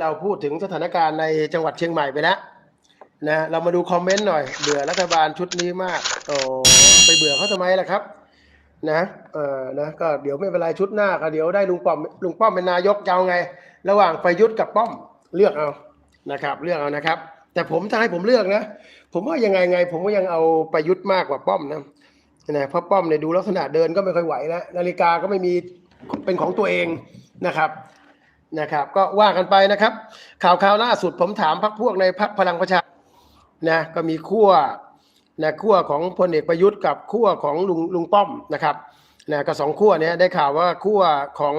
เราพูดถึงสถานการณ์ในจังหวัดเชียงใหม่ไปแล้วนะเรามาดูคอมเมนต์หน่อย เบื่อรัฐบาลชุดนี้มากโอ้ไปเบื่อเขาทำไมล่ะครับนะเออนะก็เดี๋ยวไม่เป็นไรชุดหน้าก็เดี๋ยวได้ลุงป้อมลุงป้อมเป็นนายกจะเอาไง ระหว่างประยุทธ์กับป้อมเลือกเอานะครับ เลือกเอานะครับ แต่ผมถ้าให้ผมเลือกนะ ผมว่ายังไงไง ผมก็ยังเอาประยุทธ์มากกว่าป้อมนะนะเพราะป้อมเนี่ยดูลักษณะเดินก็ไม่ค่อยไหวแล้วนาฬิกาก็ไม่มีเป็นของตัวเองนะครับ นะครับ ก็ว่ากันไปนะครับ ข่าวข่าวล่าสุดผมถามพักพวกในพักพลังประชานะก็มีขั้วนะขั้วของพลเอกประยุทธ์กับขั้วของลุงลุงป้อมนะครับนะก็สองขั้วเนี้ยได้ข่าวว่าขั้วของ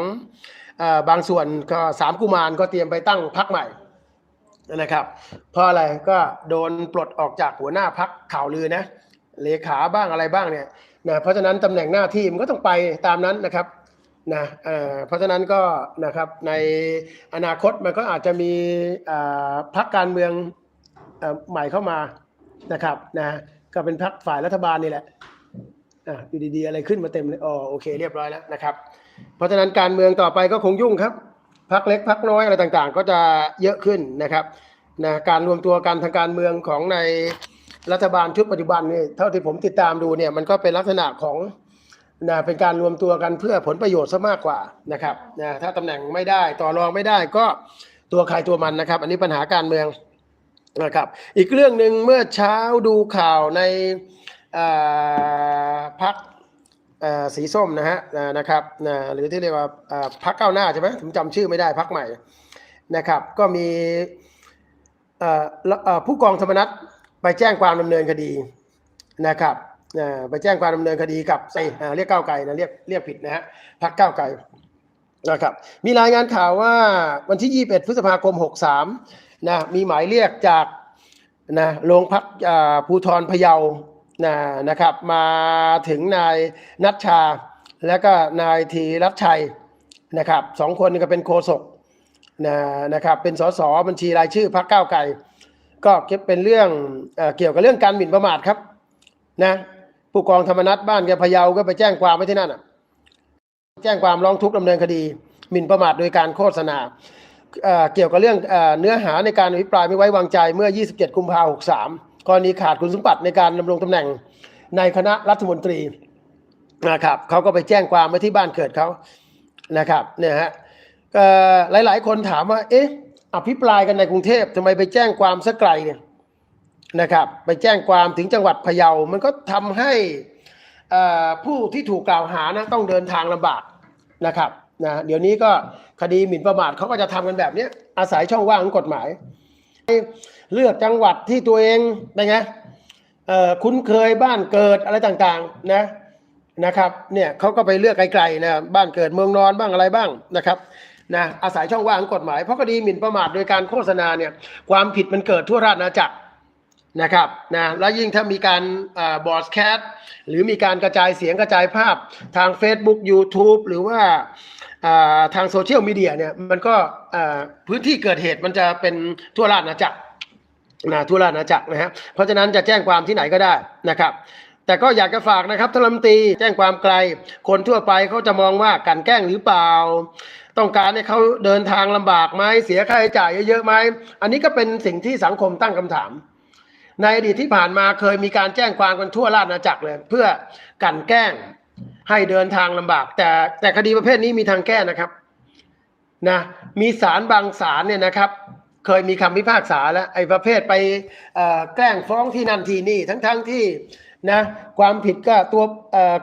อบางส่วนก็สามกุมารก็เตรียมไปตั้งพักใหม่นะครับ เพราะอะไรก็โดนปลดออกจากหัวหน้าพักข่าวลือนะเลขาบ้างอะไรบ้างเนี่ยนะเพราะฉะนั้นตำแหน่งหน้าที่มันก็ต้องไปตามนั้นนะครับ นะเอ่อเพราะฉะนั้นก็นะครับในอนาคตมันก็อาจจะมีอ่าพรรคการเมืองอ่อใหม่เข้ามานะครับนะก็เป็นพรรคฝ่ายรัฐบาลนี่แหละอะอยู่ดีๆอะไรขึ้นมาเต็มเลยอ๋อโอเคเรียบร้อยแล้วนะครับ เพราะฉะนั้นการเมืองต่อไปก็คงยุ่งครับพรรคเล็กพรรคน้อยอะไรต่างๆ ก็จะเยอะขึ้นนะครับนะการรวมตัวกันทางการเมืองของในรัฐบาลชุดปัจจุบันนี่เท่าที่ผมติดตามดูเนี่ยมันก็เป็นลักษณะของ นะเป็นการรวมตัวกันเพื่อผลประโยชน์ซะมากกว่านะครับนะถ้าตำแหน่งไม่ได้ต่อรองไม่ได้ก็ตัวใครตัวมันนะครับ อันนี้ปัญหาการเมืองนะครับ อีกเรื่องหนึ่งเมื่อเช้าดูข่าวในพักสีส้มนะฮะนะครับนะหรือที่เรียกว่าพักก้าวหน้าใช่ไหมผมจำชื่อไม่ได้พักใหม่นะครับ ก็มีผู้กองธรรมนัฐไปแจ้งความดำเนินคดีนะครับ ไปแจ้งความดำเนินคดีกับเรียกก้าวไกลนะเรียกเรียกผิดนะฮะพักก้าวไกลนะครับมีรายงานข่าวว่าวันที่ 21 พฤษภาคม 63นะมีหมายเรียกจากนะโรงพักอ่าภูทรพะเยานะนะครับมาถึงนายนัชชา และก็นายธีรัชชัยนะครับสองคนนี้ก็เป็นโฆษกนะนะครับเป็นสสบัญชีรายชื่อพักก้าวไกลก็เป็นเรื่องเอเกี่ยวกับเรื่องการหมิ่นประมาทครับนะ ผู้กองธรรมนัฐบ้านแกพะเยาก็ไปแจ้งความไว้ที่นั่นอะ แจ้งความร้องทุกข์ดำเนินคดีหมิ่นประมาทโดยการโฆษณาเเกี่ยวกับเรื่องเอเนื้อหาในการอภิปรายไม่ไว้วางใจเมื่อ 27 กุมภาพันธ์63กรณีขาดคุณสมบัติในการดำรงตำแหน่งในคณะรัฐมนตรีนะครับเขาก็ไปแจ้งความไว้ที่บ้านเกิดเขานะครับเนี่ยฮะหลาย ๆ คนถามว่า เอ๊ะ อภิปรายกันในกรุงเทพทำไมไปแจ้งความสักไกลเนี่ย นะครับ ไปแจ้งความถึงจังหวัดพะเยา มันก็ทำให้ผู้ที่ถูกกล่าวหานะต้องเดินทางลำบากนะครับนะเดี๋ยวนี้ก็คดีหมิ่นประมาทเขาก็จะทำกันแบบนี้อาศัยช่องว่างของกฎหมาย เลือกจังหวัดที่ตัวเองเป็นไงคุ้นเคยบ้านเกิดอะไรต่างๆนะนะครับเนี่ยเขาก็ไปเลือกไกลๆนะบ้านเกิดเมืองนอนบ้างอะไรบ้างนะครับนะอาศัยช่องว่างของกฎหมายเพราะคดีหมิ่นประมาทโดยการโฆษณาเนี่ยความผิดมันเกิดทั่วราชอาณาจักร นะครับนะแล้วยิ่งถ้ามีการบอสแคสหรือมีการกระจายเสียงกระจายภาพทาง Facebook YouTube หรือว่าทางโซเชียลมีเดียเนี่ยมันก็พื้นที่เกิดเหตุมันจะเป็นทั่วราชอาณาจักรนะทั่วราชอาณาจักรนะฮะเพราะฉะนั้นจะแจ้งความที่ไหนก็ได้นะครับแต่ก็อยากจะฝากนะครับท่านรัฐมนตรีแจ้งความไกล คนทั่วไปเขาจะมองว่ากลันแกล้งหรือเปล่า ต้องการให้เขาเดินทางลำบากไหมเสียค่าใช้จ่ายเยอะๆไหมอันนี้ก็เป็นสิ่งที่สังคมตั้งคำถาม ในอดีตที่ผ่านมาเคยมีการแจ้งความกันทั่วราชอาณาจักรเลย เพื่อกันแกล้งให้เดินทางลำบาก แต่แต่คดีประเภทนี้มีทางแก้นะครับนะมีศาลบางศาลเนี่ยนะครับ เคยมีคำพิพากษาแล้วไอ้ประเภทไปแกล้งฟ้องที่นั่นที่นี่ทั้งๆทที่นะความผิดก็ตัว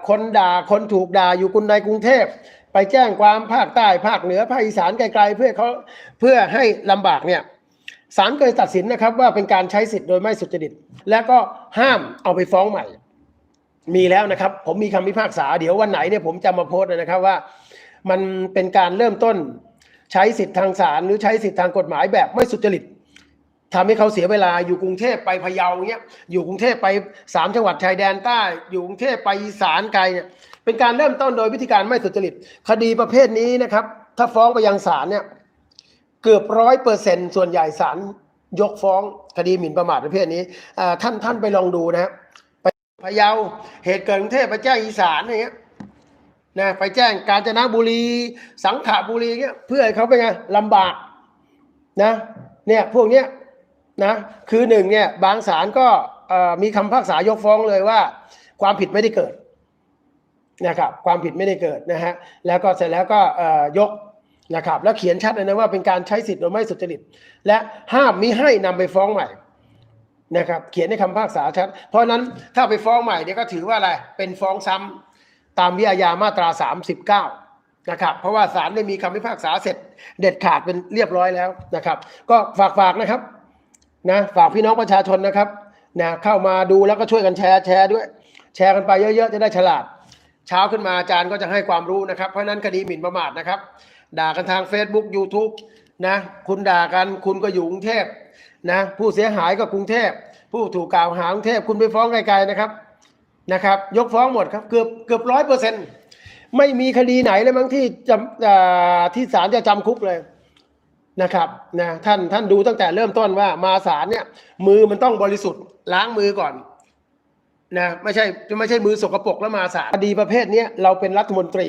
คนด่าคนถูกด่าอยู่กุนในกรุงเทพ ไปแจ้งความภาคใต้ภาคเหนือภาคอีสานไกลๆเพื่อเขาเพื่อให้ลำบากเนี่ย ศาลเคยตัดสินนะครับว่าเป็นการใช้สิทธิ์โดยไม่สุจริต และก็ห้ามเอาไปฟ้องใหม่ มีแล้วนะครับ ผมมีคำพิพากษาเดี๋ยววันไหนเนี่ยผมจะมาโพสต์นะครับว่า มันเป็นการเริ่มต้นใช้สิทธิ์ทางศาลหรือใช้สิทธิ์ทางกฎหมายแบบไม่สุจริตทำให้เขาเสียเวลาอยู่กรุงเทพไปพะเยาเงี้ยอยู่กรุงเทพไปสามจังหวัดชายแดนใต้อยู่กรุงเทพไปอีสานไกลเนี่ยเป็นการเริ่มต้นโดยวิธีการไม่สุจริต คดีประเภทนี้นะครับ ถ้าฟ้องไปยังศาลเนี่ย เกือบร้อยเปอร์เซ็นส่วนใหญ่ศาลยกฟ้องคดีหมิ่นประมาทประเภทนี้ท่านท่านไปลองดูนะไปพะเยาเหตุเกิดกรุงเทพไปแจ้งอีสานอย่างเงี้ยนะไปแจ้งกาญจนบุรี สังขบุรีเงี้ยเพื่อให้เขาเป็นไงลำบากนะเนี่ยพวกเนี้ยนะคือหนึ่งเนี่ยบางศาลก็มีคำพิพากษายกฟ้องเลยว่า ความผิดไม่ได้เกิดนะครับความผิดไม่ได้เกิดนะฮะแล้วก็เสร็จแล้วก็ยก นะครับแล้วเขียนชัดเลยนะว่าเป็นการใช้สิทธิ์โดยไม่สุจริต และห้ามมิให้นำไปฟ้องใหม่นะครับเขียนในคำพากษาชัด เพราะนั้นถ้าไปฟ้องใหม่เนี่ยก็ถือว่าอะไรเป็นฟ้องซ้ำตามวิอาญามาตรา 39นะครับเพราะว่าศาลได้มีคำพิพากษาเสร็จเด็ดขาดเป็นเรียบร้อยแล้วนะครับ ก็ฝากฝากนะครับนะฝากพี่น้องประชาชนนะครับนะเข้ามาดูแล้วก็ช่วยกันแชร์แชร์ด้วย แชร์กันไปเยอะๆจะได้ฉลาด เช้าขึ้นมาอาจารย์ก็จะให้ความรู้นะครับ เพราะนั้นคดีหมิ่นประมาทนะครับ ด่ากันทาง Facebook YouTube นะคุณด่ากันคุณก็อยู่กรุงเทพนะผู้เสียหายก็กรุงเทพ ผู้ถูกกล่าวหากรุงเทพคุณไปฟ้องไกลๆนะครับนะครับ ยกฟ้องหมดครับเกือบเกือบร้อยเปอร์เซ็นต์ไม่มีคดีไหนเลยมั้งที่จำอ่าที่ศาลจะจำคุกเลยนะครับนะท่านท่านดูตั้งแต่เริ่มต้นว่ามาศาลเนี่ย มือมันต้องบริสุทธิ์ล้างมือก่อนนะไม่ใช่ไม่ใช่มือสกปรกแล้วมาศาลคดีประเภทนี้เราเป็นรัฐมนตรี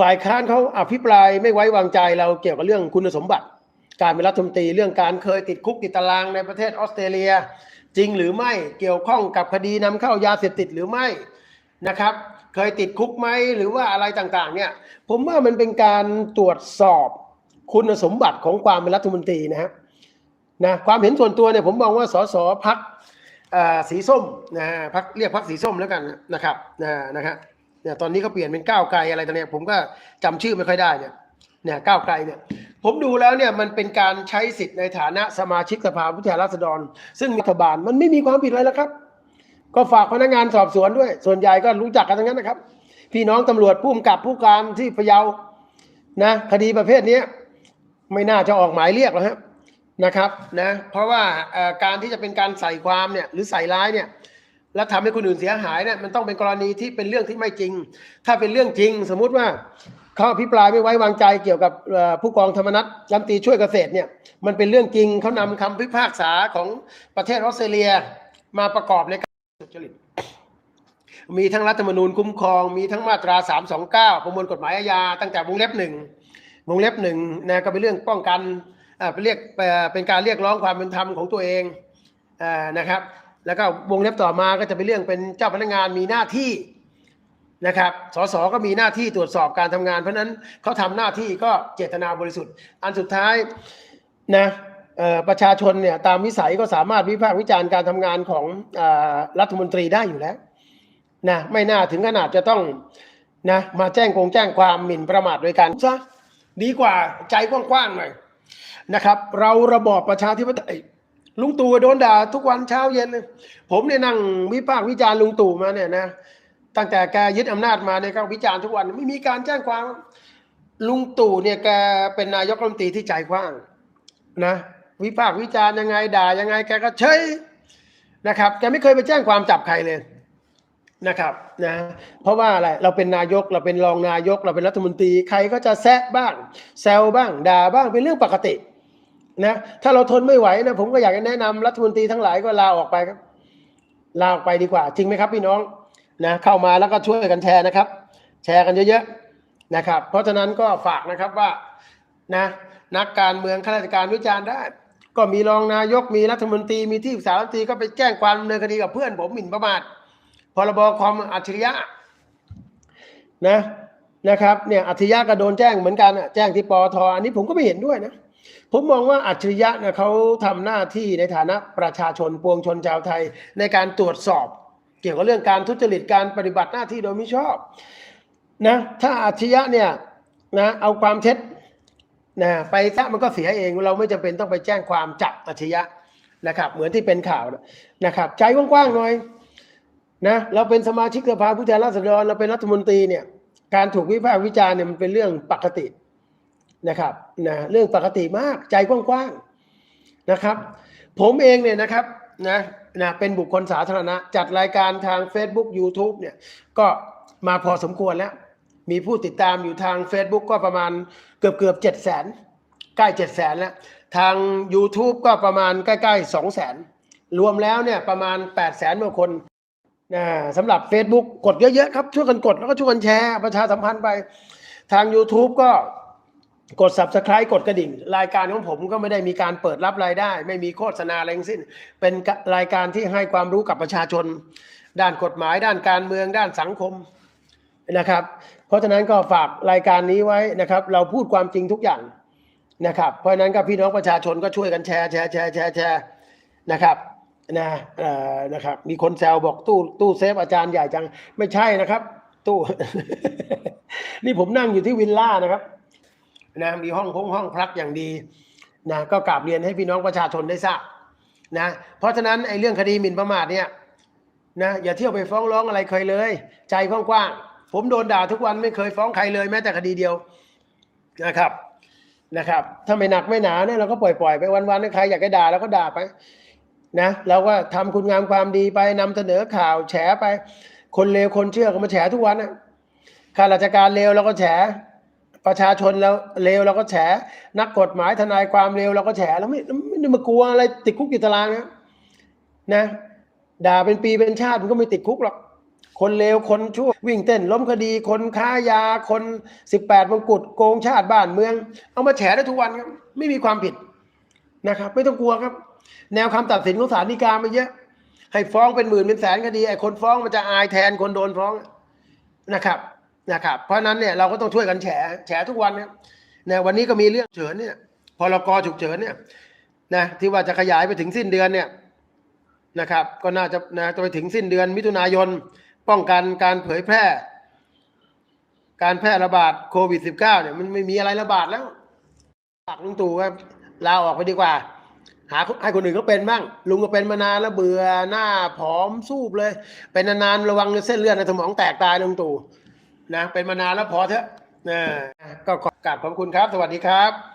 ฝ่ายค้านเขาอภิปรายไม่ไว้วางใจเราเกี่ยวกับเรื่องคุณสมบัติ การเป็นรัฐมนตรีเรื่องการเคยติดคุกติดตารางในประเทศออสเตรเลีย จริงหรือไม่เกี่ยวข้องกับคดีนำเข้ายาเสพติดหรือไม่นะครับ เคยติดคุกไหมหรือว่าอะไรต่างๆ เนี่ย ผมว่ามันเป็นการตรวจสอบคุณสมบัติของความเป็นรัฐมนตรีนะครับนะความเห็นส่วนตัวเนี่ยผมมองว่าสสพักสีส้มนะพักเรียกพักสีส้มแล้วกันนะครับนะนะครับ เนี่ยตอนนี้เขาเปลี่ยนเป็นก้าวไกลอะไรต่างเนี่ยผมก็จำชื่อไม่ค่อยได้เนี่ยเนี่ยก้าวไกลเนี่ยผมดูแล้วเนี่ยมันเป็นการใช้สิทธิ์ในฐานะสมาชิกสภาผู้แทนราษฎร ซึ่งรัฐบาลมันไม่มีความผิดอะไรแล้วครับ ก็ฝากพนักงานสอบสวนด้วย ส่วนใหญ่ก็รู้จักกันทั้งนั้นนะครับ พี่น้องตำรวจผู้กำกับผู้การที่พะเยานะคดีประเภทนี้ไม่น่าจะออกหมายเรียกหรอกครับนะครับนะเพราะว่าการที่จะเป็นการใส่ความเนี่ยหรือใส่ร้ายเนี่ย แล้วทำให้คนอื่นเสียหายเนี่ยมันต้องเป็นกรณีที่เป็นเรื่องที่ไม่จริง ถ้าเป็นเรื่องจริง สมมุติว่าเขาอภิปรายไม่ไว้วางใจเกี่ยวกับผู้กองธรรมนัฐรัฐมตีช่วยเกษตรเนี่ยมันเป็นเรื่องจริงเขานำคำพิพากษาของประเทศออสเตรเลียมาประกอบในการสุจริตมีทั้งรัฐธรรมนูญคุ้มครอง มีทั้งมาตรา 329 ประมวลกฎหมายอาญาตั้งแต่วงเล็บหนึ่งวงเล็บหนึ่งนะก็เป็นเรื่องป้องกันอ่าเป็นเรียกเอ่อเป็นการเรียกร้องความเป็นธรรมของตัวเองอ่านะครับ แล้วก็วงเล็บต่อมาก็จะเป็นเรื่องเป็นเจ้าพนักงานมีหน้าที่นะครับ สสก็มีหน้าที่ตรวจสอบการทำงาน เพราะฉะนั้นเขาทำหน้าที่ก็เจตนาบริสุทธิ์ อันสุดท้ายนะประชาชนเนี่ยตามวิสัยก็สามารถวิพากษ์วิจารณ์การทำงานของอรัฐมนตรีได้อยู่แล้วนะไม่น่าถึงขนาดจะต้องนะมาแจ้งคงแจ้งความหมิ่นประมาทโดยการซะดีกว่าใจกว้างๆหน่อยนะครับ เราระบอบประชาธิปไตย ลุงตู่โดนด่าทุกวันเช้าเย็น ผมเนี่ยนั่งวิพากษ์วิจารณ์ลุงตู่มาเนี่ยนะตั้งแต่แกยึดอำนาจมาเนี่ยก็วิจารณ์ทุกวันไม่มีการแจ้งความลุงตู่เนี่ยแกเป็นนายกรัฐมนตรีที่ใจกว้างนะวิพากษ์วิจารณ์ยังไงด่ายังไงแกก็เฉยนะครับแกไม่เคยไปแจ้งความจับใครเลยนะครับนะเพราะว่าอะไรเราเป็นนายกเราเป็นรองนายก เราเป็นรัฐมนตรีใครก็จะแซะบ้าง แซวบ้างด่าบ้างเป็นเรื่องปกติ นะถ้าเราทนไม่ไหวนะผมก็อยากจะแนะนำรัฐมนตรีทั้งหลายก็ลาออกไปครับ ลาออกไปดีกว่า จริงไหมครับพี่น้องนะเข้ามาแล้วก็ช่วยกันแชร์นะครับ แชร์กันเยอะๆนะครับ เพราะฉะนั้นก็ฝากนะครับว่านะนักการเมืองข้าราชการวิจารณ์ได้ ก็มีรองนายกมีรัฐมนตรีมีที่ปรึกษารัฐมนตรีก็ไปแจ้งความดำเนินคดีกับเพื่อนผมหมิ่นประมาทพรบคอมอัจฉริยะนะนะครับเนี่ยอัจฉริยะก็โดนแจ้งเหมือนกันอะแจ้งที่ปอทอันนี้ผมก็ไม่เห็นด้วยนะ ผมมองว่าอัจฉริยะเนี่ยเขาทำหน้าที่ในฐานะประชาชนปวงชนชาวไทย ในการตรวจสอบ เกี่ยวกับเรื่องการทุจริตการปฏิบัติหน้าที่โดยมิชอบนะถ้าอัจฉริยะเนี่ยนะเอาความเท็จนะไปซะมันก็เสียเองเราไม่จำเป็นต้องไปแจ้งความจับอัจฉริยะนะครับ เหมือนที่เป็นข่าวนะครับ ใจกว้างๆหน่อยนะเราเป็นสมาชิกสภาผู้แทนราษฎรเราเป็นรัฐมนตรีเนี่ยการถูกวิพากษ์วิจารณ์เนี่ยมันเป็นเรื่องปกติ นะครับนะเรื่องปกติมากใจกว้างๆนะครับ ผมเองเนี่ยนะครับนะนะเป็นบุคคลสาธารณะ จัดรายการทาง Facebook YouTube เนี่ยก็มาพอสมควรแล้ว มีผู้ติดตามอยู่ทาง Facebook ก็ประมาณเกือบเกือบเจ็ดแสนใกล้เจ็ดแสนแล้ว ทาง YouTube ก็ประมาณใกล้ๆสองแสนรวมแล้วเนี่ยประมาณ8ปดแสนกว่าคนนะสำหรับ Facebook กดเยอะๆครับ ช่วยกันกดแล้วก็ช่วยกันแชร์ประชาสัมพันธ์ไป ทาง YouTube ก็ กด subscribe กดกระดิ่ง รายการของผมก็ไม่ได้มีการเปิดรับรายได้ ไม่มีโฆษณาอะไรทั้งสิ้น เป็นรายการที่ให้ความรู้กับประชาชน ด้านกฎหมายด้านการเมืองด้านสังคมนะครับ เพราะฉะนั้นก็ฝากรายการนี้ไว้นะครับ เราพูดความจริงทุกอย่างนะครับ เพราะฉะนั้นก็พี่น้องประชาชนก็ช่วยกันแชร์แชร์แชร์แชร์แชร์นะครับนะเอ่อนะครับ มีคนแซวบอกตู้ตู้เซฟอาจารย์ใหญ่จังไม่ใช่นะครับ ตู้ นี่ผมนั่งอยู่ที่วิลล่านะครับ นะมีห้องพงห้องพักอย่างดีนะก็กราบเรียนให้พี่น้องประชาชนได้ทราบนะเพราะฉะนั้นไอ้เรื่องคดีหมิ่นประมาทเนี่ยนะอย่าเที่ยวไปฟ้องร้องอะไรเคยเลย ใจกว้างๆผมโดนด่าทุกวันไม่เคยฟ้องใครเลยแม้แต่คดีเดียวนะครับนะครับ ถ้าไม่หนักไม่หนาเนี่ยเราก็ปล่อยๆไปวันๆใครอยากจะด่าเราก็ด่าไปนะเราก็ทำคุณงามความดีไปนำเสนอข่าวแฉไป คนเลวคนเชื่อก็มาแฉทุกวันนะข้าราชการเลวเราก็แฉ ประชาชนแล้วเลวเราก็แฉนักกฎหมายทนายความเลวเราก็แฉแล้วไม่ไม่ได้มากลัวอะไรติดคุกติดตารางนะนะ ด่าเป็นปีเป็นชาติมันก็ไม่ติดคุกหรอกคนเลวคนชั่ววิ่งเต้น ล้มคดี คนค้ายาคนสิบแปดมงกุฎโกงชาติบ้านเมือง เอามาแฉได้ทุกวันครับ ไม่มีความผิดนะครับ ไม่ต้องกลัวครับ แนวคำตัดสินของศาลฎีกามาเยอะ ให้ฟ้องเป็นหมื่นเป็นแสนคดีไอ้คนฟ้องมันจะอายแทนคนโดนฟ้องนะครับ นะครับ เพราะนั้นเนี่ยเราก็ต้องช่วยกันแฉแฉทุกวันนะเนี่ยวันนี้ก็มีเรื่องเฉินเนี่ยพรกฉุกเฉินเนี่ยนะที่ว่าจะขยายไปถึงสิ้นเดือนเนี่ยนะครับ ก็น่าจะนะจะไปถึงสิ้นเดือนมิถุนายนป้องกันการเผยแพร่ การแพร่ระบาดโควิด -19 เนี่ยมันไม่มีอะไรระบาดแล้วฝากลุงตู่ว่าลาออกไปดีกว่า หาให้คนอื่นเขาเป็นบ้าง ลุงก็เป็นมานานแล้วเบื่อหน้าผอมสูบเลย เป็นนานๆระวังเส้นเลือดในสมองแตกตายลุงตู่ นะเป็นมานานแล้วพอเถอะนะก็ขอกราบขอบคุณครับ สวัสดีครับ